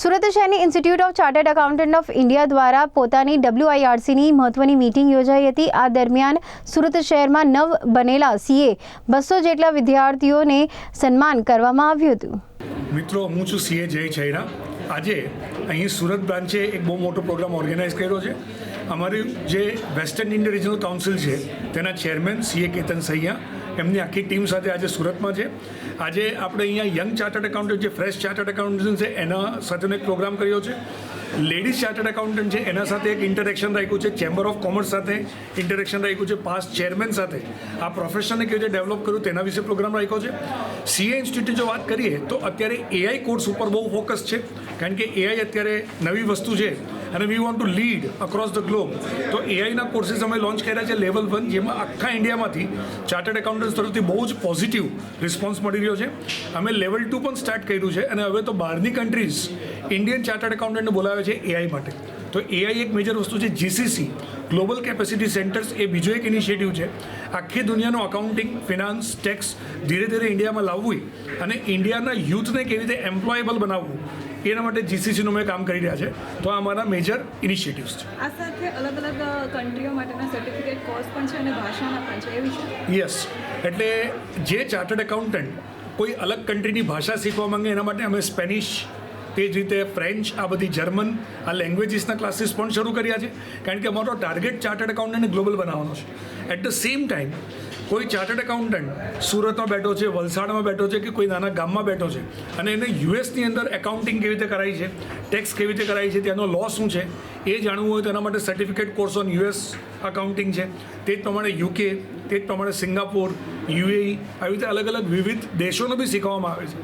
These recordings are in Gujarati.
સુરત શહેરની institute of chartered accountant of India દ્વારા પોતાની ડબલ્યુઆઈઆરસીની મહત્વની મીટિંગ યોજાઈ હતી. આ દરમિયાન સુરત શહેરમાં નવ બનેલા સીએ બસો જેટલા વિદ્યાર્થીઓને સન્માન કરવામાં આવ્યું હતું. મિત્રો, હું છું સીએ જય ચૈરા આજે અહીં સુરત બ્રાન્ચે એક બહુ મોટો પ્રોગ્રામ ઓર્ગેનાઇઝ કર્યો છે. અમારી જે વેસ્ટર્ન ઇન્ડિયા રિજનલ કાઉન્સિલ છે, તેના ચેરમેન સીએ કેતન સૈયા એમની આખી ટીમ સાથે આજે સુરતમાં છે. આજે આપણે અહીંયા યંગ ચાર્ટર્ડ એકાઉન્ટન્ટ જે ફ્રેશ ચાર્ટર્ડ એકાઉન્ટન્ટ છે, એના સાથેનો એક પ્રોગ્રામ કર્યો છે. લેડીઝ ચાર્ટર્ડ એકાઉન્ટન્ટ છે, એના સાથે એક ઇન્ટરેક્શન રાખ્યું છે, ચેમ્બર ઓફ કોમર્સ સાથે ઇન્ટરેક્શન રાખ્યું છે પાસ ચેરમેન સાથે. આ પ્રોફેશનને કેવી રીતે ડેવલપ કર્યું તેના વિશે પ્રોગ્રામ રાખ્યો છે. સીએ ઇન્સ્ટિટ્યૂટ જો વાત કરીએ, તો અત્યારે એઆઈ કોર્સ ઉપર બહુ ફોકસ છે. કારણ કે એઆઈ અત્યારે નવી વસ્તુ છે. અને we want to lead across the globe તો એઆઈના કોર્સિસ અમે લોન્ચ કર્યા છે લેવલ વન જેમાં આખા ઇન્ડિયામાંથી ચાર્ટર્ડ એકાઉન્ટન્ટ્સ તરફથી બહુ જ પોઝિટિવ રિસ્પોન્સ મળી રહ્યો છે. અમે લેવલ ટુ પણ સ્ટાર્ટ કર્યું છે અને હવે તો બહારની કન્ટ્રીઝ ઇન્ડિયન ચાર્ટર્ડ એકાઉન્ટન્ટને બોલાવે છે એઆઈ માટે. તો એઆઈ એક મેજર વસ્તુ છે જીસીસી ગ્લોબલ કેપેસિટી સેન્ટર્સ એ બીજો એક ઇનિશિયેટિવ છે. આખી દુનિયાનું અકાઉન્ટિંગ ફિનાન્સ ટેક્સ ધીરે ધીરે ઇન્ડિયામાં લાવવું અને ઇન્ડિયાના યુથને કેવી રીતે એમ્પ્લોયેબલ બનાવવું એના માટે જીસીસીનું અમે કામ કરી રહ્યા છે. તો આ અમારા મેજર ઇનિશિયેટિવ્સ છે. આ સાથે અલગ અલગ કન્ટ્રીઓ માટેના સર્ટિફિકેટ કોર્સ પણ છે અને ભાષાના પણ છે એ વિશે? યસ એટલે જે ચાર્ટર્ડ એકાઉન્ટન્ટ કોઈ અલગ કન્ટ્રીની ભાષા શીખવા માંગે એના માટે અમે સ્પેનિશ તે જ રીતે ફ્રેન્ચ આ બધી જર્મન આ લેંગ્વેજીસના ક્લાસીસ પણ શરૂ કર્યા છે. કારણ કે અમારો ટાર્ગેટ ચાર્ટર્ડ એકાઉન્ટન્ટને ગ્લોબલ બનાવવાનો છે. એટ ધ સેમ ટાઈમ કોઈ ચાર્ટર્ડ એકાઉન્ટન્ટ સુરતમાં બેઠો છે, વલસાડમાં બેઠો છે કે કોઈ નાના ગામમાં બેઠો છે અને એને યુએસની અંદર એકાઉન્ટિંગ કેવી રીતે કરાય છે ટેક્સ કેવી રીતે કરાય છે, ત્યાંનો લો શું છે, એ જાણવું હોય તો એના માટે certificate course on US accounting છે. તે જ પ્રમાણે યુકે તે જ પ્રમાણે સિંગાપોર યુએઈ આવી રીતે અલગ અલગ વિવિધ દેશોનું બી શીખવવામાં આવે છે.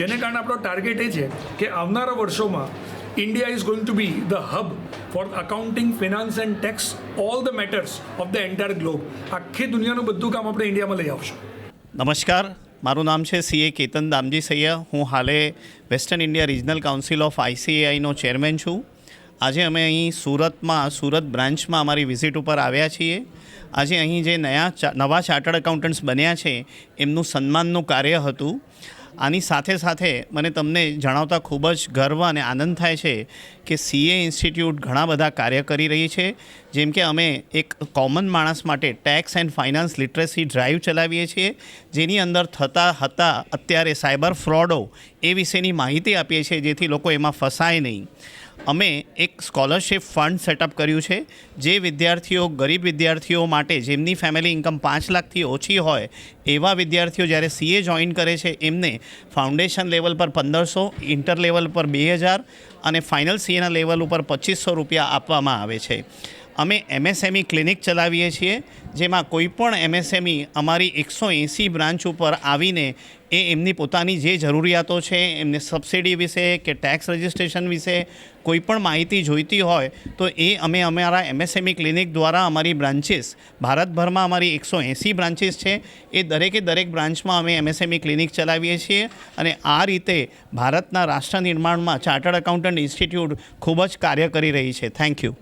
જેને કારણે આપણો ટાર્ગેટ એ છે કે આવનારા વર્ષોમાં India is going to be the hub for accounting finance and tax all the matters of the entire globe આખી દુનિયાનું બધું કામ આપણે ઇન્ડિયામાં લઈ આવશું. નમસ્કાર. મારું નામ છે સીએ કેતન દામજી સૈયા. હું હાલે western India regional council of આઈસીએઆઈનો chairman છું. આજે અમે અહીં સુરતમાં, સુરત બ્રાન્ચમાં અમારી વિઝિટ ઉપર આવ્યા છીએ. આજે અહીં જે નયા નવા ચાર્ટર્ડ એકાઉન્ટન્ટ્સ બન્યા છે, એમનું સન્માનનું કાર્ય હતું. આની સાથે સાથે મને તમને જણાવતા ખૂબ જ ગર્વ અને આનંદ થાય છે કે સીએ ઇન્સ્ટિટ્યૂટ ઘણા બધા કાર્ય કરી રહી છે. જેમ કે અમે એક કોમન માણસ માટે tax and finance literacy drive ચલાવીએ છીએ. જેની અંદર થતા હતા અત્યારે સાયબર ફ્રોડો એ વિશેની માહિતી આપીએ છીએ જેથી લોકો એમાં ફસાય નહીં. અમે એક સ્કોલરશિપ ફંડ સેટઅપ કર્યું છે, જે વિદ્યાર્થીઓ, ગરીબ વિદ્યાર્થીઓ માટે જેમની ફેમિલી ઇન્કમ પાંચ લાખથી ઓછી હોય, એવા વિદ્યાર્થીઓ જ્યારે સીએ જોઈન કરે છે, એમને ફાઉન્ડેશન લેવલ પર પંદરસો, ઇન્ટર લેવલ પર બે હજાર અને ફાઇનલ સીએના લેવલ ઉપર પચીસો રૂપિયા આપવામાં આવે છે. અમે એમએસએમઈ ક્લિનિક ચલાવીએ છીએ જેમાં કોઈ પણ એમએસએમઈ અમારી એકસો એંસી બ્રાન્ચ ઉપર આવીને એ એમની પોતાની જે જરૂરિયાતો છે, એમને સબસિડી વિશે કે ટેક્સ રજિસ્ટ્રેશન વિશે કોઈ પણ માહિતી જોઈતી હોય, તો એ અમે અમારા એમએસએમઈ ક્લિનિક દ્વારા અમારી બ્રાન્ચીસ ભારતભરમાં અમારી એકસો એંસી બ્રાન્ચીસ છે, એ દરેકે દરેક બ્રાન્ચમાં અમે એમએસએમઈ ક્લિનિક ચલાવીએ છીએ અને આ રીતે ભારતના રાષ્ટ્ર નિર્માણમાં ચાર્ટર્ડ એકાઉન્ટન્ટ ઇન્સ્ટિટ્યૂટ ખૂબ જ કાર્ય કરી રહી છે. Thank you